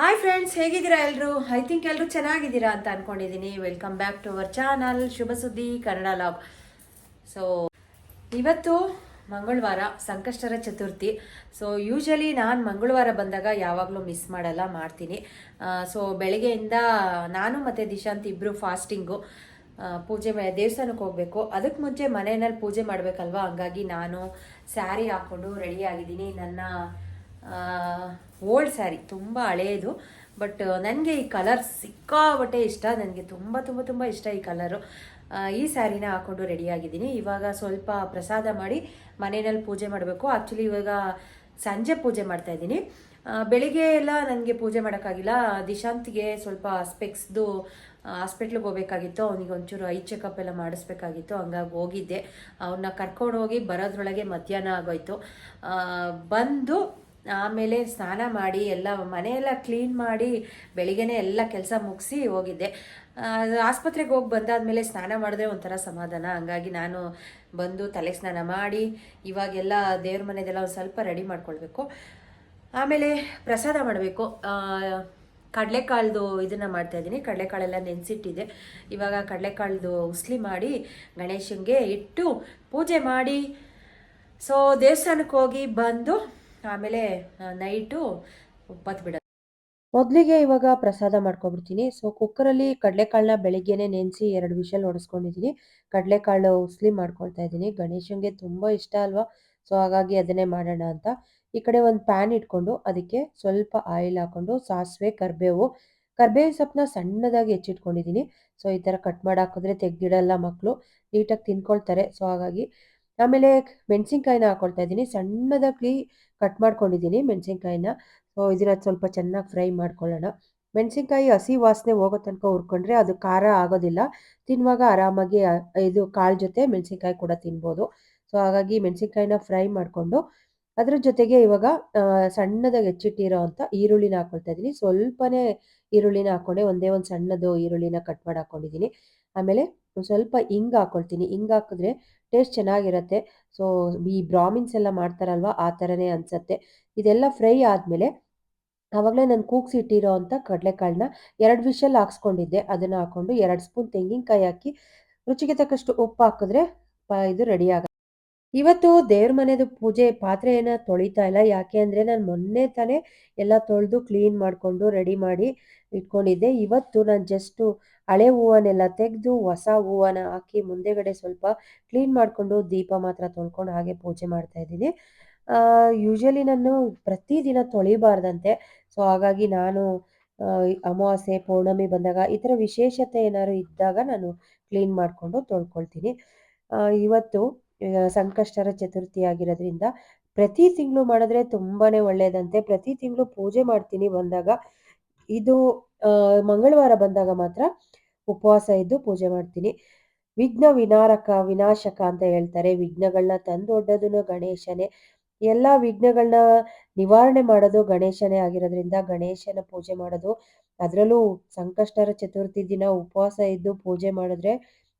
Hi friends ಹೇಗಿದ್ದೀರಾ ಎಲ್ಲರೂ I think ಎಲ್ಲರೂ ಚೆನ್ನಾಗಿದ್ದೀರಾ ಅಂತ ಅನ್ಕೊಂಡಿದ್ದೀನಿ welcome back to our channel Shubha Suddi, Kannada vlog so ಇವತ್ತು ಮಂಗಳವಾರ ಸಂಕಷ್ಟರ ಚತುರ್ಥಿ. ಸೊ ಯೂಶಲಿ ನಾನು ಮಂಗಳವಾರ ಬಂದಾಗ ಯಾವಾಗಲೂ ಮಿಸ್ ಮಾಡಲ್ಲ, ಮಾಡ್ತೀನಿ. ಸೊ ಬೆಳಗ್ಗೆಯಿಂದ ನಾನು ಮತ್ತು ದಿಶಾಂತ್ ಇಬ್ಬರು ಫಾಸ್ಟಿಂಗು ಪೂಜೆ ದೇವಸ್ಥಾನಕ್ಕೆ ಹೋಗಬೇಕು. ಅದಕ್ಕೆ ಮುಂಚೆ ಮನೆಯಲ್ಲಿ ಪೂಜೆ ಮಾಡಬೇಕಲ್ವಾ? ಹಂಗಾಗಿ ನಾನು ಸ್ಯಾರಿ ಹಾಕ್ಕೊಂಡು ರೆಡಿ ಆಗಿದ್ದೀನಿ. ನನ್ನ ಓಲ್ಡ್ ಸ್ಯಾರಿ, ತುಂಬ ಹಳೆಯದು ಬಟ್ ನನಗೆ ಈ ಕಲರ್ ಸಿಕ್ಕಾಬಟ್ಟೆ ಇಷ್ಟ. ನನಗೆ ತುಂಬ ತುಂಬ ತುಂಬ ಇಷ್ಟ ಈ ಕಲರು. ಈ ಸ್ಯಾರಿನ ಹಾಕ್ಕೊಂಡು ರೆಡಿಯಾಗಿದ್ದೀನಿ ಇವಾಗ ಸ್ವಲ್ಪ ಪ್ರಸಾದ ಮಾಡಿ ಮನೆಯಲ್ಲಿ ಪೂಜೆ ಮಾಡಬೇಕು. ಆ್ಯಕ್ಚುಲಿ ಇವಾಗ ಸಂಜೆ ಪೂಜೆ ಮಾಡ್ತಾ ಇದ್ದೀನಿ. ಬೆಳಿಗ್ಗೆ ಎಲ್ಲ ನನಗೆ ಪೂಜೆ ಮಾಡೋಕ್ಕಾಗಿಲ್ಲ. ದಿಶಾಂತ್ಗೆ ಸ್ವಲ್ಪ ಸ್ಪೆಕ್ಸ್ದು ಹಾಸ್ಪಿಟ್ಲಿಗೆ ಹೋಗ್ಬೇಕಾಗಿತ್ತು. ಅವನಿಗೆ ಒಂಚೂರು ಐ ಚೆಕಪ್ ಎಲ್ಲ ಮಾಡಿಸ್ಬೇಕಾಗಿತ್ತು. ಹಂಗಾಗಿ ಹೋಗಿದ್ದೆ. ಅವನ್ನ ಕರ್ಕೊಂಡು ಹೋಗಿ ಬರೋದ್ರೊಳಗೆ ಮಧ್ಯಾಹ್ನ ಆಗೋಯ್ತು. ಬಂದು ಆಮೇಲೆ ಸ್ನಾನ ಮಾಡಿ, ಎಲ್ಲ ಮನೆಯೆಲ್ಲ ಕ್ಲೀನ್ ಮಾಡಿ ಬೆಳಿಗ್ಗೆನೆ ಎಲ್ಲ ಕೆಲಸ ಮುಗಿಸಿ ಹೋಗಿದ್ದೆ. ಆಸ್ಪತ್ರೆಗೆ ಹೋಗಿ ಬಂದಾದಮೇಲೆ ಸ್ನಾನ ಮಾಡಿದ್ರೆ ಒಂಥರ ಸಮಾಧಾನ. ಹಂಗಾಗಿ ನಾನು ಬಂದು ತಲೆ ಸ್ನಾನ ಮಾಡಿ, ಇವಾಗೆಲ್ಲ ದೇವ್ರ ಮನೆದೆಲ್ಲ ಒಂದು ಸ್ವಲ್ಪ ರೆಡಿ ಮಾಡ್ಕೊಳ್ಬೇಕು. ಆಮೇಲೆ ಪ್ರಸಾದ ಮಾಡಬೇಕು. ಕಡಲೆಕಾಳ್ದು ಇದನ್ನು ಮಾಡ್ತಾಯಿದ್ದೀನಿ ಕಡಲೆಕಾಳೆಲ್ಲ ನೆನೆಸಿಟ್ಟಿದೆ ಇವಾಗ ಕಡಲೆಕಾಳ್ದು ಉಸ್ಲಿ ಮಾಡಿ ಗಣೇಶನಿಗೆ ಇಟ್ಟು ಪೂಜೆ ಮಾಡಿ. ಸೊ ದೇವಸ್ಥಾನಕ್ಕೆ ಹೋಗಿ ಬಂದು ಆಮೇಲೆ ನೈಟು ಬಿಡ ಮೊದಲಿಗೆ ಇವಾಗ ಪ್ರಸಾದ ಮಾಡ್ಕೊಬಿಡ್ತೀನಿ. ಸೊ, ಕುಕ್ಕರಲ್ಲಿ ಕಡಲೆಕಾಳನ್ನ ಬೆಳಿಗ್ಗೆನೆ ನೆನೆಸಿ ಎರಡು ವಿಷಲ್ ಹೊಡೆಸ್ಕೊಂಡಿದ್ದೀನಿ ಕಡಲೆಕಾಳು ಉಸ್ಲಿ ಮಾಡ್ಕೊಳ್ತಾ ಇದ್ದೀನಿ. ಗಣೇಶನಿಗೆ ತುಂಬ ಇಷ್ಟ ಅಲ್ವಾ? ಸೊ, ಹಾಗಾಗಿ ಅದನ್ನೇ ಮಾಡೋಣ ಅಂತ. ಈ ಕಡೆ ಒಂದು ಪ್ಯಾನ್ ಇಟ್ಕೊಂಡು ಅದಕ್ಕೆ ಸ್ವಲ್ಪ ಆಯಿಲ್ ಹಾಕೊಂಡು ಸಾಸಿವೆ, ಕರಿಬೇವು ಕರ್ಬೇವು ಸೊಪ್ಪನ್ನ ಸಣ್ಣದಾಗಿ ಹೆಚ್ಚಿಟ್ಕೊಂಡಿದ್ದೀನಿ. ಸೊ, ಈ ಥರ ಕಟ್ ಮಾಡಿ ಹಾಕಿದ್ರೆ ತೆಗ್ದಿಡಲ್ಲ ಮಕ್ಕಳು ನೀಟಾಗಿ ತಿನ್ಕೊಳ್ತಾರೆ. ಸೊ, ಹಾಗಾಗಿ ಆಮೇಲೆ ಮೆಣಸಿನ್ಕಾಯಿನ ಹಾಕೊಳ್ತಾ ಇದ್ದೀನಿ. ಸಣ್ಣದಾಗಿ ಕಟ್ ಮಾಡ್ಕೊಂಡಿದ್ದೀನಿ ಮೆಣಸಿನ್ಕಾಯಿನ. ಸೊ ಇದನ್ನ ಸ್ವಲ್ಪ ಚೆನ್ನಾಗಿ ಫ್ರೈ ಮಾಡ್ಕೊಳ್ಳೋಣ. ಮೆಣಸಿನ್ಕಾಯಿ ಹಸಿ ವಾಸನೆ ಹೋಗೋ ತನಕ ಹುರ್ಕೊಂಡ್ರೆ ಅದು ಖಾರ ಆಗೋದಿಲ್ಲ. ತಿನ್ನುವಾಗ ಆರಾಮಾಗಿ ಇದು ಕಾಳು ಜೊತೆ ಮೆಣಸಿನ್ಕಾಯಿ ಕೂಡ ತಿನ್ಬೋದು. ಸೊ ಹಾಗಾಗಿ ಮೆಣಸಿನ್ಕಾಯಿನ ಫ್ರೈ ಮಾಡಿಕೊಂಡು ಅದ್ರ ಜೊತೆಗೆ ಇವಾಗ ಸಣ್ಣದಾಗಿ ಹೆಚ್ಚಿಟ್ಟಿರೋ ಅಂತ ಈರುಳ್ಳಿನ ಹಾಕೊಳ್ತಾ ಇದ್ದೀನಿ ಸ್ವಲ್ಪನೇ ಈರುಳ್ಳಿನ ಹಾಕ್ಕೊಂಡೆ ಒಂದೇ ಒಂದು ಸಣ್ಣದು ಈರುಳ್ಳಿನ ಕಟ್ ಮಾಡಿ ಹಾಕ್ಕೊಂಡಿದ್ದೀನಿ ಆಮೇಲೆ ಸ್ವಲ್ಪ ಹಿಂಗ್ ಹಾಕೊಳ್ತೀನಿ. ಹಿಂಗ್ ಹಾಕಿದ್ರೆ ಟೇಸ್ಟ್ ಚೆನ್ನಾಗಿರುತ್ತೆ. ಸೊ, ಈ ಬ್ರಾಮಿನ್ಸ್ ಎಲ್ಲ ಮಾಡ್ತಾರಲ್ವ, ಆ ಥರನೇ ಅನ್ಸತ್ತೆ. ಇದೆಲ್ಲ ಫ್ರೈ ಆದಮೇಲೆ ಆವಾಗಲೇ ನಾನು ಕೂಗ್ಸಿ ಇಟ್ಟಿರೋ ಅಂಥ ಕಡಲೆಕಾಳನ್ನ ಎರಡು ವಿಷಲ್ ಹಾಕ್ಸ್ಕೊಂಡಿದ್ದೆ. ಅದನ್ನು ಹಾಕ್ಕೊಂಡು ಎರಡು ಸ್ಪೂನ್ ತೆಂಗಿನಕಾಯಿ ಹಾಕಿ ರುಚಿಗೆ ತಕ್ಕಷ್ಟು ಉಪ್ಪು ಹಾಕಿದ್ರೆ ಇದು ರೆಡಿ ಆಗ, ಇವತ್ತು ದೇವ್ರ ಮನೆದು ಪೂಜೆ ಪಾತ್ರೆಯನ್ನು ತೊಳಿತಾ ಇಲ್ಲ. ಯಾಕೆ ಅಂದರೆ ನಾನು ಮೊನ್ನೆ ತಾನೇ ಎಲ್ಲ ತೊಳೆದು ಕ್ಲೀನ್ ಮಾಡಿಕೊಂಡು ರೆಡಿ ಮಾಡಿ ಇಟ್ಕೊಂಡಿದ್ದೆ. ಇವತ್ತು ನಾನು ಜಸ್ಟು ಹಳೆ ಹೂವನ್ನೆಲ್ಲ ತೆಗೆದು ಹೊಸ ಹೂವನ್ನ ಹಾಕಿ ಮುಂದೆಗಡೆ ಸ್ವಲ್ಪ ಕ್ಲೀನ್ ಮಾಡಿಕೊಂಡು ದೀಪ ಮಾತ್ರ ತೊಳ್ಕೊಂಡು ಹಾಗೆ ಪೂಜೆ ಮಾಡ್ತಾ ಇದ್ದೀನಿ. ಯೂಶಲಿ ನಾನು ಪ್ರತಿದಿನ ತೊಳಿಬಾರ್ದಂತೆ. ಸೊ ಹಾಗಾಗಿ ನಾನು ಅಮಾವಾಸ್ಯೆ, ಪೌರ್ಣಮಿ ಬಂದಾಗ ಈ ಥರ ವಿಶೇಷತೆ ಏನಾದ್ರು ಇದ್ದಾಗ ನಾನು ಕ್ಲೀನ್ ಮಾಡಿಕೊಂಡು ತೊಳ್ಕೊಳ್ತೀನಿ. ಇವತ್ತು ಸಂಕಷ್ಟರ ಚತುರ್ಥಿ ಆಗಿರೋದ್ರಿಂದ ಪ್ರತಿ ತಿಂಗಳು ಮಾಡಿದ್ರೆ ತುಂಬಾ ಒಳ್ಳೆಯದಂತೆ ಪ್ರತಿ ತಿಂಗಳು ಪೂಜೆ ಮಾಡ್ತೀನಿ ಬಂದಾಗ. ಇದು ಮಂಗಳವಾರ ಬಂದಾಗ ಮಾತ್ರ ಉಪವಾಸ ಇದ್ದು ಪೂಜೆ ಮಾಡ್ತೀನಿ. ವಿಘ್ನ ವಿನಾರಕ, ವಿನಾಶಕ ಅಂತ ಹೇಳ್ತಾರೆ. ವಿಘ್ನಗಳನ್ನ ತಂದೊಡ್ಡೋದನ್ನು ಗಣೇಶನೇ. ಎಲ್ಲ ವಿಘ್ನಗಳನ್ನ ನಿವಾರಣೆ ಮಾಡೋದು ಗಣೇಶನೇ ಆಗಿರೋದ್ರಿಂದ ಗಣೇಶನ ಪೂಜೆ ಮಾಡೋದು. ಅದರಲ್ಲೂ ಸಂಕಷ್ಟರ ಚತುರ್ಥಿ ದಿನ ಉಪವಾಸ ಇದ್ದು ಪೂಜೆ ಮಾಡಿದ್ರೆ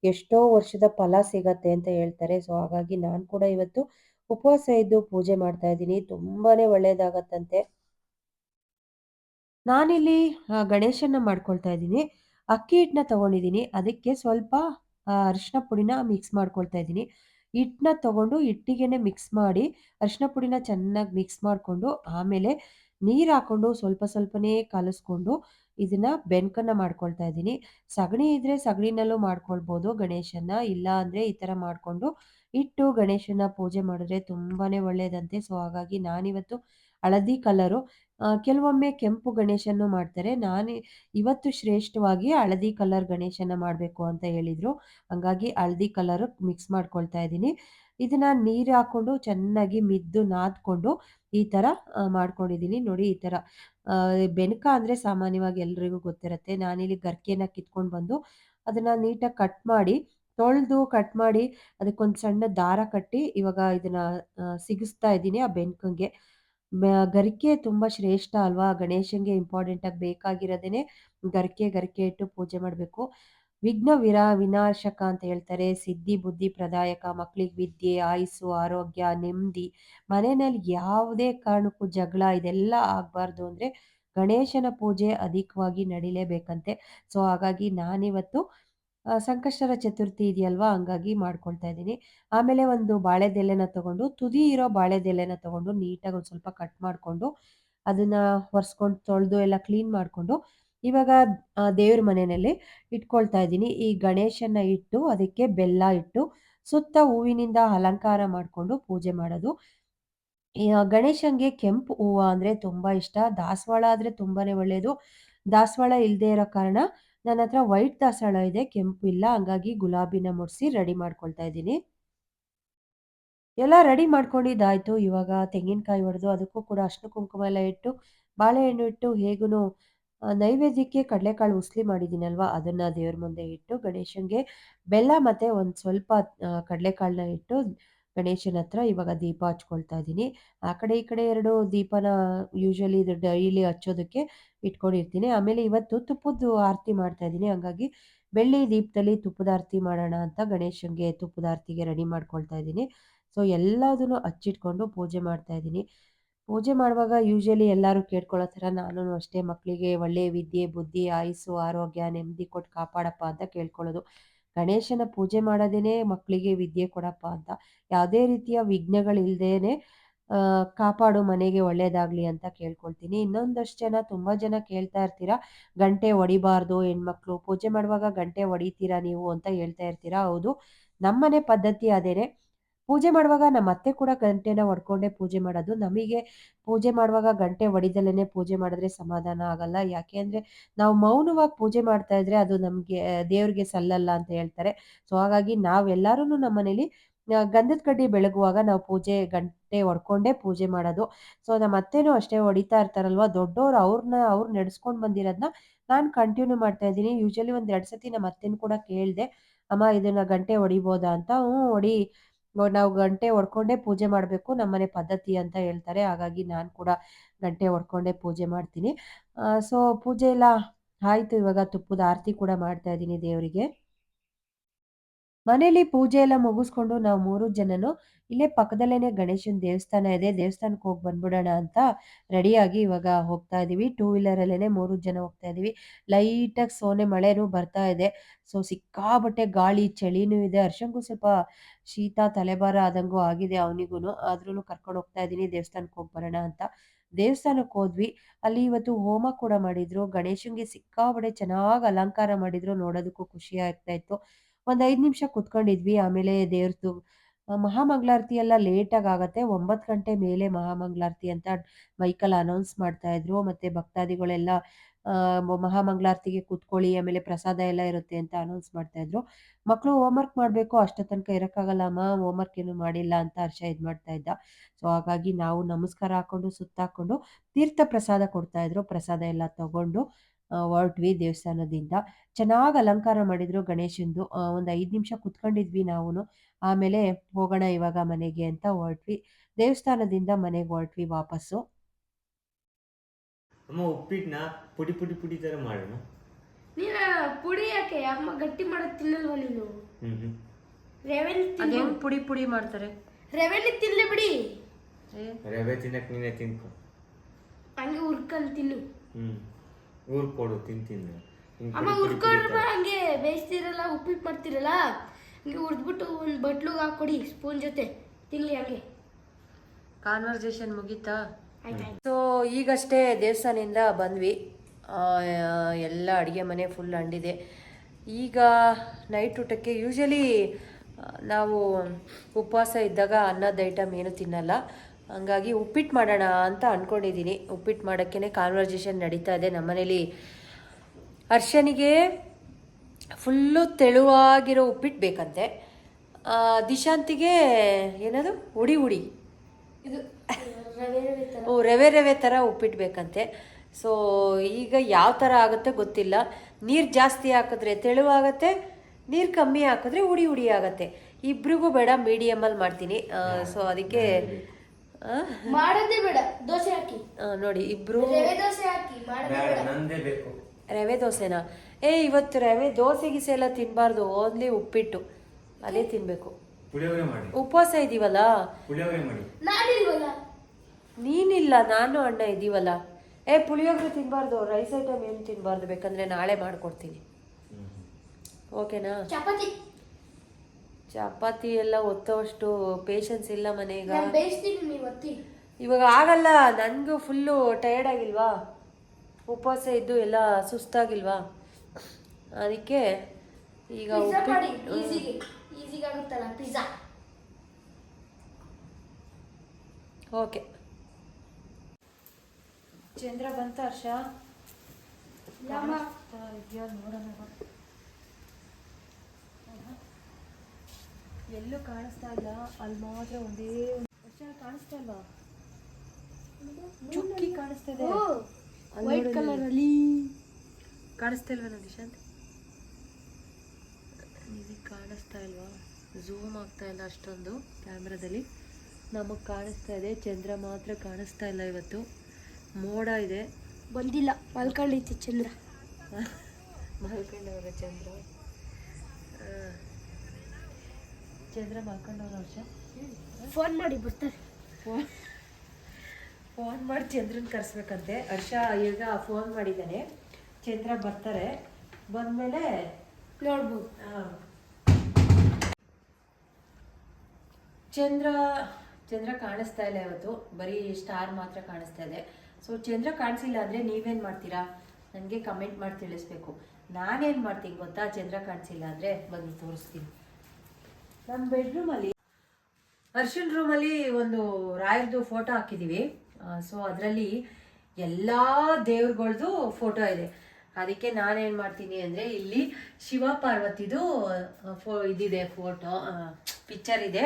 ಎಷ್ಟೋ ವರ್ಷದ ಫಲ ಸಿಗತ್ತೆ ಅಂತ ಹೇಳ್ತಾರೆ. ಸೊ ಹಾಗಾಗಿ ನಾನು ಕೂಡ ಇವತ್ತು ಉಪವಾಸ ಇದ್ದು ಪೂಜೆ ಮಾಡ್ತಾ ಇದ್ದೀನಿ. ತುಂಬಾನೇ ಒಳ್ಳೇದಾಗತ್ತಂತೆ. ನಾನಿಲ್ಲಿ ಗಣೇಶನ ಮಾಡ್ಕೊಳ್ತಾ ಇದ್ದೀನಿ. ಅಕ್ಕಿ ಹಿಟ್ಟನ್ನ ತಗೊಂಡಿದ್ದೀನಿ. ಅದಕ್ಕೆ ಸ್ವಲ್ಪ ಅರಿಶಿನ ಪುಡಿನ ಮಿಕ್ಸ್ ಮಾಡ್ಕೊಳ್ತಾ ಇದ್ದೀನಿ. ಹಿಟ್ಟನ್ನ ತಗೊಂಡು ಹಿಟ್ಟಿಗೆನೆ ಮಿಕ್ಸ್ ಮಾಡಿ ಅರಿಶಿನ ಪುಡಿನ ಚೆನ್ನಾಗಿ ಮಿಕ್ಸ್ ಮಾಡಿಕೊಂಡು ಆಮೇಲೆ ನೀರು ಹಾಕೊಂಡು ಸ್ವಲ್ಪ ಸ್ವಲ್ಪನೇ ಕಲಿಸ್ಕೊಂಡು ಇದನ್ನ ಬೆನ್ಕನ್ನ ಮಾಡ್ಕೊಳ್ತಾ ಇದ್ದೀನಿ. ಸಗಣಿ ಇದ್ದರೆ ಸಗಣಿನಲ್ಲೂ ಮಾಡ್ಕೊಳ್ಬೋದು ಗಣೇಶನ ಇಲ್ಲ ಅಂದರೆ ಈ ಥರ ಮಾಡಿಕೊಂಡು ಇಟ್ಟು ಗಣೇಶನ ಪೂಜೆ ಮಾಡಿದ್ರೆ ತುಂಬಾ ಒಳ್ಳೆಯದಂತೆ ಸೊ ಹಾಗಾಗಿ ನಾನಿವತ್ತು ಹಳದಿ ಕಲರು ಕೆಲವೊಮ್ಮೆ ಕೆಂಪು ಗಣೇಶನ್ನು ಮಾಡ್ತಾರೆ. ನಾನು ಇವತ್ತು ಶ್ರೇಷ್ಠವಾಗಿ ಹಳದಿ ಕಲರ್ ಗಣೇಶನ ಮಾಡಬೇಕು ಅಂತ ಹೇಳಿದರು. ಹಂಗಾಗಿ ಹಳದಿ ಕಲರ್ ಮಿಕ್ಸ್ ಮಾಡ್ಕೊಳ್ತಾ ಇದ್ದೀನಿ. ಇದನ್ನ ನೀರು ಹಾಕ್ಕೊಂಡು ಚೆನ್ನಾಗಿ ಮಿದ್ದು ನಾದ್ಕೊಂಡು ಈ ಥರ ಮಾಡ್ಕೊಂಡಿದ್ದೀನಿ. ನೋಡಿ ಈ ಥರ ಬೆನಕ ಅಂದರೆ ಸಾಮಾನ್ಯವಾಗಿ ಎಲ್ರಿಗೂ ಗೊತ್ತಿರುತ್ತೆ. ನಾನಿಲ್ಲಿ ಗರ್ಕೆನ ಕಿತ್ಕೊಂಡು ಬಂದು ಅದನ್ನು ನೀಟಾಗಿ ಕಟ್ ಮಾಡಿ, ತೊಳೆದು ಕಟ್ ಮಾಡಿ ಅದಕ್ಕೊಂದು ಸಣ್ಣ ದಾರ ಕಟ್ಟಿ ಇವಾಗ ಇದನ್ನ ಸಿಗಿಸ್ತಾ ಇದ್ದೀನಿ ಆ ಬೆನ್ಕಂಗೆ. ಗರಿಕೆ ತುಂಬ ಶ್ರೇಷ್ಠ ಅಲ್ವಾ? ಗಣೇಶಂಗೆ ಇಂಪಾರ್ಟೆಂಟಾಗಿ ಬೇಕಾಗಿರೋದೇನೆ ಗರಿಕೆ ಗರಿಕೆ ಇಟ್ಟು ಪೂಜೆ ಮಾಡಬೇಕು. ವಿಘ್ನ ವಿರ, ವಿನಾಶಕ ಅಂತ ಹೇಳ್ತಾರೆ. ಸಿದ್ಧಿ, ಬುದ್ಧಿ ಪ್ರದಾಯಕ ಮಕ್ಕಳಿಗೆ ವಿದ್ಯೆ, ಆಯುಸ್ಸು, ಆರೋಗ್ಯ, ನೆಮ್ಮದಿ. ಮನೆಯಲ್ಲಿ ಯಾವುದೇ ಕಾರಣಕ್ಕೂ ಜಗಳ ಇದೆಲ್ಲ ಆಗಬಾರ್ದು ಅಂದರೆ ಗಣೇಶನ ಪೂಜೆ ಅಧಿಕವಾಗಿ ನಡಿಲೇಬೇಕಂತೆ. ಸೊ ಹಾಗಾಗಿ ನಾನಿವತ್ತು ಸಂಕಷ್ಟರ ಚತುರ್ಥಿ ಇದೆಯಲ್ವಾ? ಹಂಗಾಗಿ ಮಾಡ್ಕೊಳ್ತಾ ಇದ್ದೀನಿ. ಆಮೇಲೆ ಒಂದು ಬಾಳೆದೆಲೆನ ತಗೊಂಡು, ತುದಿ ಇರೋ ಬಾಳೆದೆಲೆನ ತಗೊಂಡು ನೀಟಾಗಿ ಒಂದು ಸ್ವಲ್ಪ ಕಟ್ ಮಾಡಿಕೊಂಡು, ಅದನ್ನ ಒರೆಸ್ಕೊಂಡು ತೊಳೆದು ಎಲ್ಲ ಕ್ಲೀನ್ ಮಾಡಿಕೊಂಡು, ಇವಾಗ ದೇವ್ರ ಮನೆಯಲ್ಲಿ ಇಟ್ಕೊಳ್ತಾ ಇದ್ದೀನಿ. ಈ ಗಣೇಶನ ಇಟ್ಟು, ಅದಕ್ಕೆ ಬೆಲ್ಲ ಇಟ್ಟು, ಸುತ್ತ ಹೂವಿನಿಂದ ಅಲಂಕಾರ ಮಾಡಿಕೊಂಡು ಪೂಜೆ ಮಾಡೋದು. ಈ, ಆ ಗಣೇಶಂಗೆ ಕೆಂಪು ಹೂವು ಅಂದರೆ ತುಂಬ ಇಷ್ಟ. ದಾಸವಾಳ ಆದರೆ ತುಂಬಾನೇ ಒಳ್ಳೆಯದು ದಾಸವಾಳ ಇಲ್ಲದೆ ಇರೋ ಕಾರಣ ನನ್ನ ಹತ್ರ ವೈಟ್ ದಾಸಳ ಇದೆ, ಕೆಂಪು ಇಲ್ಲ, ಹಂಗಾಗಿ ಗುಲಾಬಿನ ಮುಡಿಸಿ ರೆಡಿ ಮಾಡ್ಕೊಳ್ತಾ ಇದ್ದೀನಿ. ಎಲ್ಲ ರೆಡಿ ಮಾಡ್ಕೊಂಡಿದ್ದಾಯ್ತು, ಇವಾಗ ತೆಂಗಿನಕಾಯಿ ಹೊಡೆದು ಅದಕ್ಕೂ ಕೂಡ ಅಷ್ಟು ಕುಂಕುಮ ಎಲ್ಲ ಇಟ್ಟು, ಬಾಳೆಹಣ್ಣು ಇಟ್ಟು ಹೇಗೂ ನೈವೇದ್ಯಕ್ಕೆ ಕಡಲೆಕಾಳು ಉಸ್ಲಿ ಮಾಡಿದ್ದೀನಲ್ವ, ಅದನ್ನು ದೇವ್ರ ಮುಂದೆ ಇಟ್ಟು, ಗಣೇಶನಿಗೆ ಬೆಲ್ಲ ಮತ್ತು ಒಂದು ಸ್ವಲ್ಪ ಕಡಲೆಕಾಳನ್ನ ಇಟ್ಟು ಗಣೇಶನ ಹತ್ರ ಇವಾಗ ದೀಪ ಹಚ್ಕೊಳ್ತಾ ಇದ್ದೀನಿ. ಆ ಕಡೆ ಈ ಕಡೆ ಎರಡು ದೀಪನ ಯೂಶಲಿ ಇದು ಡೈಲಿ ಹಚ್ಚೋದಕ್ಕೆ ಇಟ್ಕೊಂಡಿರ್ತೀನಿ. ಆಮೇಲೆ ಇವತ್ತು ತುಪ್ಪದ್ದು ಆರತಿ ಮಾಡ್ತಾ ಇದ್ದೀನಿ. ಹಂಗಾಗಿ ಬೆಳ್ಳಿ ದೀಪದಲ್ಲಿ ತುಪ್ಪದ ಆರತಿ ಮಾಡೋಣ ಅಂತ ಗಣೇಶನಿಗೆ ತುಪ್ಪದ ಆರತಿಗೆ ರೆಡಿ ಮಾಡ್ಕೊಳ್ತಾ ಇದ್ದೀನಿ. ಸೊ ಎಲ್ಲದನ್ನು ಹಚ್ಚಿಟ್ಕೊಂಡು ಪೂಜೆ ಮಾಡ್ತಾ ಇದ್ದೀನಿ. ಪೂಜೆ ಮಾಡುವಾಗ ಯೂಶಲಿ ಎಲ್ಲರೂ ಕೇಳ್ಕೊಳ್ಳೋ ಥರ ನಾನು ಅಷ್ಟೇ ಮಕ್ಕಳಿಗೆ ಒಳ್ಳೆಯ ವಿದ್ಯೆ, ಬುದ್ಧಿ, ಆಯಸ್ಸು, ಆರೋಗ್ಯ, ನೆಮ್ಮದಿ ಕೊಟ್ಟು ಕಾಪಾಡಪ್ಪ ಅಂತ ಕೇಳ್ಕೊಳ್ಳೋದು. ಗಣೇಶನ ಪೂಜೆ ಮಾಡೋದೇನೆ ಮಕ್ಕಳಿಗೆ ವಿದ್ಯೆ ಕೊಡಪ್ಪ ಅಂತ. ಯಾವುದೇ ರೀತಿಯ ವಿಘ್ನಗಳಿಲ್ದೇನೆ ಕಾಪಾಡು ಮನೆಗೆ ಒಳ್ಳೇದಾಗ್ಲಿ ಅಂತ ಕೇಳ್ಕೊಳ್ತೀನಿ. ಇನ್ನೊಂದಷ್ಟು ಜನ, ತುಂಬ ಜನ ಕೇಳ್ತಾ ಇರ್ತೀರಾ, ಗಂಟೆ ಹೊಡಿಬಾರ್ದು ಹೆಣ್ಮಕ್ಳು ಪೂಜೆ ಮಾಡುವಾಗ ಗಂಟೆ ಹೊಡಿತೀರಾ ನೀವು ಅಂತ ಹೇಳ್ತಾ ಇರ್ತೀರಾ? ಹೌದು. ನಮ್ಮನೆ ಪದ್ಧತಿ ಅದೇನೆ. ಪೂಜೆ ಮಾಡುವಾಗ ನಮ್ಮ ಅತ್ತೆ ಕೂಡ ಗಂಟೆನ ಹೊಡ್ಕೊಂಡೇ ಪೂಜೆ ಮಾಡೋದು. ನಮಗೆ ಪೂಜೆ ಮಾಡುವಾಗ ಗಂಟೆ ಹೊಡಿದಲ್ಲೇನೆ ಪೂಜೆ ಮಾಡಿದ್ರೆ ಸಮಾಧಾನ ಆಗಲ್ಲ. ಯಾಕೆ ಅಂದರೆ ನಾವು ಮೌನವಾಗಿ ಪೂಜೆ ಮಾಡ್ತಾ ಇದ್ರೆ ಅದು ನಮಗೆ ದೇವ್ರಿಗೆ ಸಲ್ಲಲ್ಲ ಅಂತ ಹೇಳ್ತಾರೆ. ಸೊ, ಹಾಗಾಗಿ ನಾವೆಲ್ಲರೂ ನಮ್ಮ ಮನೇಲಿ ಗಂಧದ ಕಡ್ಡಿ ಬೆಳಗುವಾಗ ನಾವು ಪೂಜೆ ಗಂಟೆ ಹೊಡ್ಕೊಂಡೇ ಪೂಜೆ ಮಾಡೋದು. ಸೊ ನಮ್ಮ ಅತ್ತೆನೂ ಅಷ್ಟೇ ಹೊಡಿತಾ ಇರ್ತಾರಲ್ವ? ದೊಡ್ಡವ್ರು ಅವ್ರನ್ನ ಅವ್ರು ನಡೆಸ್ಕೊಂಡು ಬಂದಿರೋದನ್ನ ನಾನು ಕಂಟಿನ್ಯೂ ಮಾಡ್ತಾ ಇದ್ದೀನಿ. ಯೂಶಲಿ ಒಂದು ಎರಡು ಸತಿ ನಮ್ಮ ಅತ್ತೆನೂ ಕೂಡ ಕೇಳಿದೆ, ಅಮ್ಮ, ಇದನ್ನ ಗಂಟೆ ಹೊಡಿಬೋದಾ? ಅಂತ, ಹ್ಞೂ, ಹೊಡಿ. ನಾವು ಗಂಟೆ ಹೊಡ್ಕೊಂಡೇ ಪೂಜೆ ಮಾಡಬೇಕು ನಮ್ಮನೆ ಪದ್ಧತಿ ಅಂತ ಹೇಳ್ತಾರೆ. ಹಾಗಾಗಿ ನಾನು ಕೂಡ ಗಂಟೆ ಹೊಡ್ಕೊಂಡೇ ಪೂಜೆ ಮಾಡ್ತೀನಿ. ಸೊ ಪೂಜೆ ಎಲ್ಲ ಆಯಿತು ಇವಾಗ ತುಪ್ಪದ ಆರತಿ ಕೂಡ ಮಾಡ್ತಾ ಇದ್ದೀನಿ ದೇವರಿಗೆ. ಮನೇಲಿ ಪೂಜೆ ಎಲ್ಲ ಮುಗಿಸ್ಕೊಂಡು ನಾವು ಮೂರು ಜನನು ಇಲ್ಲೇ ಪಕ್ಕದಲ್ಲೇನೆ ಗಣೇಶನ ದೇವಸ್ಥಾನ ಇದೆ ದೇವಸ್ಥಾನಕ್ಕೆ ಹೋಗಿ ಬಂದ್ಬಿಡೋಣ ಅಂತ ರೆಡಿಯಾಗಿ ಇವಾಗ ಹೋಗ್ತಾ ಇದೀವಿ. ಟೂ ವೀಲರಲ್ಲೇನೆ ಮೂರು ಜನ ಹೋಗ್ತಾ ಇದೀವಿ. ಲೈಟಾಗಿ ಸೋನೆ ಮಳೆನೂ ಬರ್ತಾ ಇದೆ. ಸೊ ಸಿಕ್ಕಾಬಟ್ಟೆ ಗಾಳಿ, ಚಳಿನೂ ಇದೆ. ಹರ್ಷಂಗೂ ಸ್ವಲ್ಪ ಶೀತ ತಲೆಬಾರ ಆದಂಗೂ ಆಗಿದೆ ಅವನಿಗೂ ಆದ್ರೂ ಕರ್ಕೊಂಡು ಹೋಗ್ತಾ ಇದ್ದೀನಿ ದೇವಸ್ಥಾನಕ್ಕೆ ಹೋಗಿ ಬರೋಣ ಅಂತ. ದೇವಸ್ಥಾನಕ್ಕೆ ಹೋದ್ವಿ. ಅಲ್ಲಿ ಇವತ್ತು ಹೋಮ ಕೂಡ ಮಾಡಿದ್ರು. ಗಣೇಶನ್ಗೆ ಸಿಕ್ಕಾಬಡೆ ಚೆನ್ನಾಗಿ ಅಲಂಕಾರ ಮಾಡಿದ್ರು. ನೋಡೋದಕ್ಕೂ ಖುಷಿ ಆಗ್ತಾ ಇತ್ತು. ಒಂದು ಐದು ನಿಮಿಷ ಕುತ್ಕೊಂಡಿದ್ವಿ. ಆಮೇಲೆ ದೇವ್ರದ್ದು ಮಹಾಮಂಗಳಾರತಿ ಎಲ್ಲ ಲೇಟಾಗಿ ಆಗತ್ತೆ. ಒಂಬತ್ತು ಗಂಟೆ ಮೇಲೆ ಮಹಾಮಂಗಳಾರತಿ ಅಂತ ಮೈಕಲ್ ಅನೌನ್ಸ್ ಮಾಡ್ತಾ ಇದ್ರು. ಮತ್ತೆ ಭಕ್ತಾದಿಗಳೆಲ್ಲ ಮಹಾಮಂಗಳಾರತಿಗೆ ಕೂತ್ಕೊಳ್ಳಿ, ಆಮೇಲೆ ಪ್ರಸಾದ ಎಲ್ಲ ಇರುತ್ತೆ ಅಂತ ಅನೌನ್ಸ್ ಮಾಡ್ತಾ ಇದ್ರು. ಮಕ್ಕಳು ಹೋಮ್ವರ್ಕ್ ಮಾಡಬೇಕು, ಅಷ್ಟ ತನಕ ಇರೋಕ್ಕಾಗಲ್ಲ, ಅಮ್ಮ ಹೋಮ್ವರ್ಕ್ ಏನು ಮಾಡಿಲ್ಲ ಅಂತ ಹರ್ಷ ಇದು ಮಾಡ್ತಾ ಇದ್ದ. ಸೊ ಹಾಗಾಗಿ ನಾವು ನಮಸ್ಕಾರ ಹಾಕೊಂಡು ಸುತ್ತಾಕೊಂಡು ತೀರ್ಥ ಪ್ರಸಾದ ಕೊಡ್ತಾ ಇದ್ರು. ಪ್ರಸಾದ ಎಲ್ಲ ತಗೊಂಡು ಹೊರಟ್ವಿ ದೇವಸ್ಥಾನದಿಂದ. ಚೆನ್ನಾಗಿ ಅಲಂಕಾರ ಮಾಡಿದ್ರು ಗಣೇಶಂದು. ಒಂದು ಐದು ನಿಮಿಷ ಕುತ್ಕೊಂಡಿದ್ವಿ ನಾವು ಆಮೇಲೆ ಹೋಗೋಣ ಇವಾಗ ಮನೆಗೆ ಅಂತ ಹೊರಟ್ವಿ. ದೇವಸ್ಥಾನದಿಂದ ಮನೆಗೆ ಹೊರಟ್ವಿ ವಾಪಸ್ಸು. ಅಮ್ಮ ಉಪ್ಪಿಟ್ಟನ್ನ ಪುಡಿ ಪುಡಿ ಪುಡಿ ತರ ಮಾಡೋಣ. ನೀನ ಪುಡಿ ಯಾಕೆ? ಅಮ್ಮ ಗಟ್ಟಿ ಮಾಡೋದು ತಿನ್ನಲ್ವ ನೀನು? ರೆವೆನ್ ತಿನ್ನು. ಪುಡಿ ಪುಡಿ ಮಾಡ್ತಾರೆ? ರೆವೆಲಿ ತಿನ್ನಲಿ ಬಿಡಿ. ರವೆ ತಿನ್ನಕ್ ನೀನೇ ತಿನ್ಕೊ. ಹಂಗೆ ಹುರ್ಕೊಂಡು ತಿನ್ನು. ಹ್ಮ್. ಊರ್ ಕೊಡು ತಿಂತೀನಿ ಅಮ್ಮ ಹುರ್ಕೊಂಡ್ರೆ ಹಂಗೆ ಬೇಯಿಸ್ತಿರಲ್ಲ ಉಪ್ಪಿಟ್ಟು ಮಾಡ್ತಿರಲ್ಲ ಹಂಗೆ ಹುರಿದ್ಬಿಟ್ಟು ಒಂದು ಬಟ್ಲಿಗೆ ಹಾಕೊಡಿ ಸ್ಪೂನ್ ಜೊತೆ. ತಿನ್ಲಿ ಹಂಗೆ. ಕಾನ್ವರ್ಸೇಷನ್ ಮುಗೀತಾ? ಸೊ ಈಗಷ್ಟೇ ದೇವಸ್ಥಾನದಿಂದ ಬಂದ್ವಿ. ಎಲ್ಲ ಅಡುಗೆ ಮನೆ ಫುಲ್ ಅಂಡಿದೆ ಈಗ ನೈಟ್ ಊಟಕ್ಕೆ ಯೂಶಲಿ ನಾವು ಉಪವಾಸ ಇದ್ದಾಗ ಅನ್ನದ ಐಟಮ್ ಏನು ತಿನ್ನಲ್ಲ. ಹಂಗಾಗಿ ಉಪ್ಪಿಟ್ಟು ಮಾಡೋಣ ಅಂತ ಅಂದ್ಕೊಂಡಿದ್ದೀನಿ ಉಪ್ಪಿಟ್ಟು ಮಾಡೋಕ್ಕೇ ಕಾನ್ವರ್ಸೇಷನ್ ನಡೀತಾ ಇದೆ ನಮ್ಮನೇಲಿ. ಅರ್ಶನಿಗೆ ಫುಲ್ಲು ತೆಳುವಾಗಿರೋ ಉಪ್ಪಿಟ್ಟು ಬೇಕಂತೆ. ದಿಶಾಂತಿಗೆ ಏನದು? ಉಡಿ ಉಡಿ. ಇದು ರವೆ ರವೆ ಥರ ಓ ರವೆ ರವೆ ಥರ ಉಪ್ಪಿಟ್ಟು ಬೇಕಂತೆ. ಸೊ ಈಗ ಯಾವ ಥರ ಆಗುತ್ತೆ ಗೊತ್ತಿಲ್ಲ. ನೀರು ಜಾಸ್ತಿ ಹಾಕಿದ್ರೆ ತೆಳುವಾಗತ್ತೆ ನೀರು ಕಮ್ಮಿ ಹಾಕಿದ್ರೆ ಉಡಿ ಉಡಿ ಆಗುತ್ತೆ. ಇಬ್ರಿಗೂ ಬೇಡ ಮೀಡಿಯಮಲ್ಲಿ ಮಾಡ್ತೀನಿ. ಸೊ ಅದಕ್ಕೆ ಮಾಡೋದೇ ಬೇಡ ದೋಸೆ ಹಾಕಿ. ನೋಡಿ ಇಬ್ರು ರವೆ ದೋಸೆ ಹಾಕಿ ಮಾಡೋದೇ ಬೇಡ ಬೇಡ. ನಂದೇ ಬೇಕು. ರವೆ ದೋಸೆನಾ? ಏ ಇವತ್ತು ರವೆ ದೋಸೆ ಗೀಸೆ ಎಲ್ಲ ತಿನ್ನಬಾರ್ದು ಓನ್ಲಿ ಉಪ್ಪಿಟ್ಟು. ಅದೇ ತಿನ್ಬೇಕು. ಪುಳಿಯೋಗರೆ ಮಾಡಿ. ಉಪವಾಸ ಇದೀವಲ್ಲ? ಪುಳಿಯೋಗರೆ ಮಾಡಿ. ನಾನಿಲ್ವಲ್ಲ? ನೀನಿಲ್ಲ ನಾನು ಅಣ್ಣ ಇದೀವಲ್ಲ. ಏ ಪುಳಿಯೋಗರೆ ತಿನ್ನಬಾರ್ದು ರೈಸ್ ಐಟಮ್ ಏನು ತಿನ್ನಬಾರ್ದು ಬೇಕಂದ್ರೆ ನಾಳೆ ಮಾಡ್ಕೊಡ್ತೀನಿ. ಓಕೆನಾ? ಚಪಾತಿ. ಚಪಾತಿ ಎಲ್ಲ ಒತ್ತವಷ್ಟು ಪೇಷನ್ಸ್ ಇಲ್ಲ ಮನೆಗ. ಇವಾಗ ಆಗಲ್ಲ ನನಗೂ ಫುಲ್ಲು ಟಯರ್ಡ್ ಆಗಿಲ್ವಾ? ಉಪವಾಸ ಇದ್ದು ಎಲ್ಲ ಸುಸ್ತಾಗಿಲ್ವಾ? ಅದಕ್ಕೆ ಈಗ ಓಕೆ. ಚಂದ್ರ ಬಂತ ಹರ್ಷ? ನೋಡೋಣ ಬಾ. ಎಲ್ಲೂ ಕಾಣಿಸ್ತಾ ಇಲ್ಲ. ಅಲ್ಲಿ ಮಾತ್ರ ಒಂದೇ ಹರ್ಷ ಕಾಣಿಸ್ತಾ ಇಲ್ವಾ? ಚುಕ್ಕಿ ಕಾಣಿಸ್ತಾ ಇದೆ. ವೈಟ್ ಕಲರ್ ಅಲ್ಲಿ. ಕಾಣಿಸ್ತಾ ಇಲ್ವಾ ನಿಶಾಂತ್? ನಿಮಗೆ ಕಾಣಿಸ್ತಾ ಇಲ್ವಾ? ಝೂಮ್ ಆಗ್ತಾ ಇಲ್ಲ ಅಷ್ಟೊಂದು ಕ್ಯಾಮ್ರಾದಲ್ಲಿ. ನಮಗೆ ಕಾಣಿಸ್ತಾ ಇದೆ. ಚಂದ್ರ ಮಾತ್ರ ಕಾಣಿಸ್ತಾ ಇಲ್ಲ ಇವತ್ತು. ಮೋಡ ಇದೆ. ಬಂದಿಲ್ಲ. ಮಲ್ಕೊಂಡಿತ್ತು ಚಂದ್ರ. ಮಲ್ಕೊಂಡವ್ರ ಚಂದ್ರ. ಚಂದ್ರ ಮಲ್ಕೊಂಡವ್ರ ವರ್ಷ ಫೋನ್ ಮಾಡಿ ಬರ್ತಾರೆ. ಫೋನ್ ಫೋನ್ ಮಾಡಿ ಚಂದ್ರನ ಕರೆಸ್ಬೇಕಂತೆ. ಹರ್ಷ ಈಗ ಫೋನ್ ಮಾಡಿದ್ದಾನೆ. ಚಂದ್ರ ಬರ್ತಾರೆ. ಬಂದಮೇಲೆ ನೋಡ್ಬೋದು. ಚಂದ್ರ ಚಂದ್ರ ಕಾಣಿಸ್ತಾ ಇಲ್ಲ ಇವತ್ತು. ಬರೀ ಸ್ಟಾರ್ ಮಾತ್ರ ಕಾಣಿಸ್ತಾ ಇದೆ. ಸೊ ಚಂದ್ರ ಕಾಣಿಸಿಲ್ಲ ಅಂದರೆ ನೀವೇನು ಮಾಡ್ತೀರಾ? ನನಗೆ ಕಮೆಂಟ್ ಮಾಡಿ ತಿಳಿಸ್ಬೇಕು. ನಾನೇನು ಮಾಡ್ತೀನಿ ಗೊತ್ತಾ? ಚಂದ್ರ ಕಾಣಿಸಿಲ್ಲ ಅಂದರೆ ಬಂದು ತೋರಿಸ್ತೀನಿ. ನಮ್ಮ ಬೆಡ್ರೂಮಲ್ಲಿ ಅರ್ಶಿನ್ ರೂಮಲ್ಲಿ ಒಂದು ರಾಯರ್ದು ಫೋಟೋ ಹಾಕಿದ್ದೀವಿ ಸೊ ಅದರಲ್ಲಿ ಎಲ್ಲ ದೇವ್ರಗಳ್ದು ಫೋಟೋ ಇದೆ. ಅದಕ್ಕೆ ನಾನೇನು ಮಾಡ್ತೀನಿ ಅಂದರೆ ಇಲ್ಲಿ ಶಿವ ಪಾರ್ವತಿದು ಫೋ, ಇದಿದೆ ಫೋಟೋ ಪಿಕ್ಚರ್ ಇದೆ.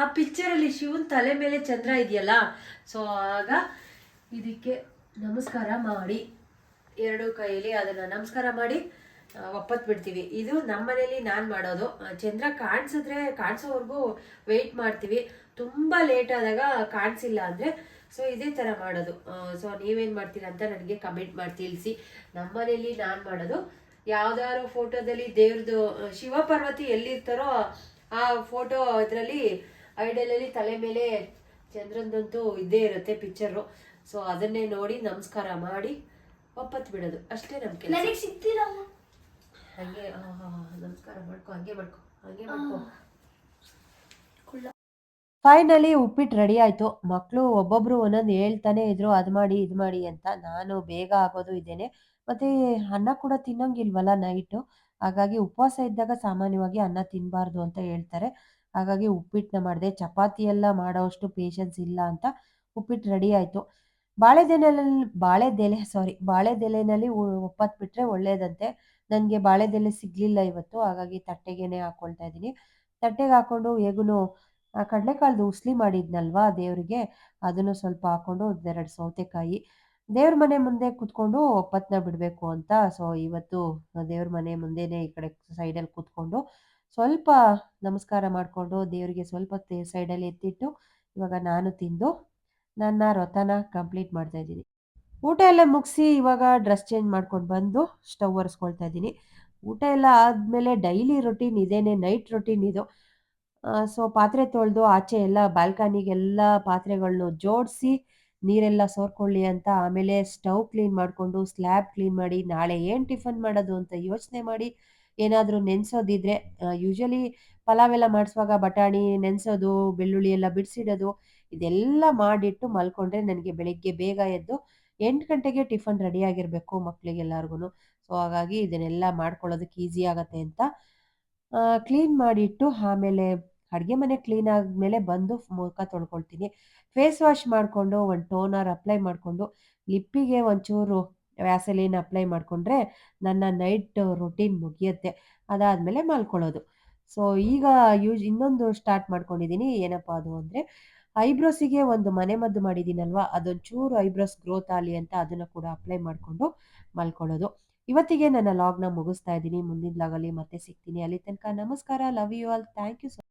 ಆ ಪಿಕ್ಚರಲ್ಲಿ ಶಿವನ ತಲೆ ಮೇಲೆ ಚಂದ್ರ ಇದೆಯಲ್ಲ ಸೊ ಆಗ ಇದಕ್ಕೆ ನಮಸ್ಕಾರ ಮಾಡಿ, ಎರಡು ಕೈಯಲ್ಲಿ ಅದನ್ನು ನಮಸ್ಕಾರ ಮಾಡಿ ಆ, ಒಪ್ಪತ್ ಬಿಡ್ತೀವಿ ಇದು ನಮ್ಮ ಮನೇಲಿ ನಾನು ಮಾಡೋದು. ಚಂದ್ರ ಕಾಣಿಸಿದ್ರೆ ಕಾಣಿಸೋವರೆಗೂ ವೆಯ್ಟ್ ಮಾಡ್ತೀವಿ. ತುಂಬ ಲೇಟ್ ಆದಾಗ ಕಾಣಿಸಿಲ್ಲ ಅಂದರೆ ಸೊ ಇದೇ ಥರ ಮಾಡೋದು. ಸೊ ನೀವೇನು ಮಾಡ್ತೀರಾ ಅಂತ ನನಗೆ ಕಮೆಂಟ್ ಮಾಡಿ ತಿಳಿಸಿ. ನಮ್ಮ ಮನೇಲಿ ನಾನು ಮಾಡೋದು. ಯಾವ್ದಾದ್ರು ಫೋಟೋದಲ್ಲಿ ದೇವ್ರದ್ದು ಶಿವ ಪಾರ್ವತಿ ಎಲ್ಲಿರ್ತಾರೋ ಆ ಫೋಟೋ ಇದರಲ್ಲಿ ಐಡಲಲ್ಲಿ ತಲೆ ಮೇಲೆ ಚಂದ್ರನ್ದಂತೂ ಇದ್ದೇ ಇರುತ್ತೆ ಪಿಕ್ಚರು ಸೊ ಅದನ್ನೇ ನೋಡಿ ನಮಸ್ಕಾರ ಮಾಡಿ ಒಪ್ಪತ್ತು ಬಿಡೋದು ಅಷ್ಟೇ ನಮ್ಮ ಕೆಲಸ ನನಗೆ ಸಿಗ್ತಿಲ್ಲ ಅಮ್ಮ. ಹಂಗೆ ನಮಸ್ಕಾರ ಮಾಡ್ಕೊ ಹಾಗೆ ಮಾಡ್ಕೊ ಹಾಗೆ ಮಾಡ್ಕೊ. ಫೈನಲಿ ಉಪ್ಪಿಟ್ಟು ರೆಡಿ ಆಯಿತು. ಮಕ್ಕಳು ಒಬ್ಬೊಬ್ರು ಒಂದೊಂದು ಹೇಳ್ತಾನೆ ಇದ್ರು ಅದು ಮಾಡಿ ಇದು ಮಾಡಿ ಅಂತ. ನಾನು ಬೇಗ ಆಗೋದು ಇದ್ದೇನೆ ಮತ್ತೆ ಅನ್ನ ಕೂಡ ತಿನ್ನಂಗಿಲ್ವಲ್ಲ ನೈಟು. ಹಾಗಾಗಿ ಉಪವಾಸ ಇದ್ದಾಗ ಸಾಮಾನ್ಯವಾಗಿ ಅನ್ನ ತಿನ್ನಬಾರ್ದು ಅಂತ ಹೇಳ್ತಾರೆ. ಹಾಗಾಗಿ ಉಪ್ಪಿಟ್ಟನ್ನ ಮಾಡಿದೆ. ಚಪಾತಿ ಎಲ್ಲ ಮಾಡೋವಷ್ಟು ಪೇಷನ್ಸ್ ಇಲ್ಲ ಅಂತ ಉಪ್ಪಿಟ್ಟು ರೆಡಿ ಆಯಿತು. ಬಾಳೆದೆಲೆಯಲ್ಲಿ ಬಾಳೆದೆಲೆ ಸಾರಿ ಬಾಳೆದೆಲೆಯಲ್ಲಿ ಒಪ್ಪತ್ತು ಬಿಟ್ಟರೆ ಒಳ್ಳೇದಂತೆ. ನನಗೆ ಬಾಳೆದೆಲೆ ಸಿಗಲಿಲ್ಲ ಇವತ್ತು, ಹಾಗಾಗಿ ತಟ್ಟೆಗೇನೆ ಹಾಕ್ಕೊಳ್ತಾ ಇದ್ದೀನಿ. ತಟ್ಟೆಗೆ ಹಾಕ್ಕೊಂಡು ಹೇಗೂ ಆ ಕಡಲೆಕಾಳ್ದು ಉಸ್ಲಿ ಮಾಡಿದ್ನಲ್ವಾ ದೇವರಿಗೆ, ಅದನ್ನು ಸ್ವಲ್ಪ ಹಾಕ್ಕೊಂಡು ಒಂದೆರಡು ಸೌತೆಕಾಯಿ. ದೇವ್ರ ಮನೆ ಮುಂದೆ ಕೂತ್ಕೊಂಡು ಒಪ್ಪತ್ನ ಬಿಡಬೇಕು ಅಂತ, ಸೊ ಇವತ್ತು ದೇವ್ರ ಮನೆ ಮುಂದೆನೇ ಈ ಕಡೆ ಸೈಡಲ್ಲಿ ಕೂತ್ಕೊಂಡು ಸ್ವಲ್ಪ ನಮಸ್ಕಾರ ಮಾಡಿಕೊಂಡು ದೇವರಿಗೆ ಸ್ವಲ್ಪ ಸೈಡಲ್ಲಿ ಎತ್ತಿಟ್ಟು, ಇವಾಗ ನಾನು ತಿಂದು, ನನ್ನ ವ್ರತನ ಕಂಪ್ಲೀಟ್ ಮಾಡ್ತಾ ಇದ್ದೀನಿ. ಊಟ ಎಲ್ಲ ಮುಗಿಸಿ ಇವಾಗ ಡ್ರೆಸ್ ಚೇಂಜ್ ಮಾಡ್ಕೊಂಡು ಬಂದು ಸ್ಟವ್ ಒರೆಸ್ಕೊಳ್ತಾ ಇದ್ದೀನಿ. ಊಟ ಎಲ್ಲ ಆದಮೇಲೆ ಡೈಲಿ ರೊಟೀನ್ ಇದೇನೆ ನೈಟ್ ರೊಟೀನ್ ಇದು. ಸೊ ಪಾತ್ರೆ ತೊಳೆದು ಆಚೆ ಎಲ್ಲ ಬಾಲ್ಕನಿಗೆಲ್ಲ ಪಾತ್ರೆಗಳನ್ನ ಜೋಡಿಸಿ ನೀರೆಲ್ಲ ಸೋರ್ಕೊಳ್ಳಿ ಅಂತ ಆಮೇಲೆ ಸ್ಟವ್ ಕ್ಲೀನ್ ಮಾಡಿಕೊಂಡು ಸ್ಲ್ಯಾಬ್ ಕ್ಲೀನ್ ಮಾಡಿ ನಾಳೆ ಏನು ಟಿಫನ್ ಮಾಡೋದು ಅಂತ ಯೋಚನೆ ಮಾಡಿ ಏನಾದರೂ ನೆನೆಸೋದಿದ್ರೆ ಯೂಶಲಿ ಪಲಾವ್ ಎಲ್ಲ ಮಾಡಿಸುವಾಗ ಬಟಾಣಿ ನೆನೆಸೋದು, ಬೆಳ್ಳುಳ್ಳಿ ಎಲ್ಲ ಬಿಡಿಸಿಡೋದು, ಇದೆಲ್ಲ ಮಾಡಿಟ್ಟು ಮಲ್ಕೊಂಡ್ರೆ ನನಗೆ ಬೆಳಿಗ್ಗೆ ಬೇಗ ಎದ್ದು ಎಂಟು ಗಂಟೆಗೆ ಟಿಫನ್ ರೆಡಿ ಆಗಿರಬೇಕು ಮಕ್ಕಳಿಗೆಲ್ಲರಿಗೂ ಸೊ ಹಾಗಾಗಿ ಇದನ್ನೆಲ್ಲ ಮಾಡ್ಕೊಳ್ಳೋದಕ್ಕೆ ಈಸಿ ಆಗತ್ತೆ ಅಂತ ಕ್ಲೀನ್ ಮಾಡಿಟ್ಟು ಆಮೇಲೆ ಅಡುಗೆ ಮನೆ ಕ್ಲೀನ್ ಆದಮೇಲೆ ಬಂದು ಮುಖ ತೊಳ್ಕೊಳ್ತೀನಿ. ಫೇಸ್ ವಾಶ್ ಮಾಡಿಕೊಂಡು, ಒಂದು ಟೋನರ್ ಅಪ್ಲೈ ಮಾಡಿಕೊಂಡು, ಲಿಪ್ಪಿಗೆ ಒಂಚೂರು ವ್ಯಾಸಲೀನ್ ಅಪ್ಲೈ ಮಾಡಿಕೊಂಡ್ರೆ ನನ್ನ ನೈಟ್ ರೊಟೀನ್ ಮುಗಿಯುತ್ತೆ. ಅದಾದಮೇಲೆ ಮಲ್ಕೊಳ್ಳೋದು. ಸೊ ಈಗ ಯೂಸ್ ಇನ್ನೊಂದು ಸ್ಟಾರ್ಟ್ ಮಾಡ್ಕೊಂಡಿದ್ದೀನಿ ಏನಪ್ಪ ಅದು ಅಂದರೆ ಐಬ್ರೋಸಿಗೆ ಒಂದು ಮನೆಮದ್ದು ಮಾಡಿದ್ದೀನಲ್ವಾ? ಅದೊಂಚೂರು ಐಬ್ರೋಸ್ ಗ್ರೋತ್ ಆಗಲಿ ಅಂತ ಅದನ್ನು ಕೂಡ ಅಪ್ಲೈ ಮಾಡಿಕೊಂಡು ಮಲ್ಕೊಳ್ಳೋದು. ಇವತ್ತಿಗೆ ನನ್ನ ಲಾಗ್ನ ಮುಗಿಸ್ತಾ ಇದ್ದೀನಿ. ಮುಂದಿನ ಲಾಗಲ್ಲಿ ಮತ್ತೆ ಸಿಗ್ತೀನಿ. ಅಲ್ಲಿ ತನಕ ನಮಸ್ಕಾರ. Love you all. Thank you so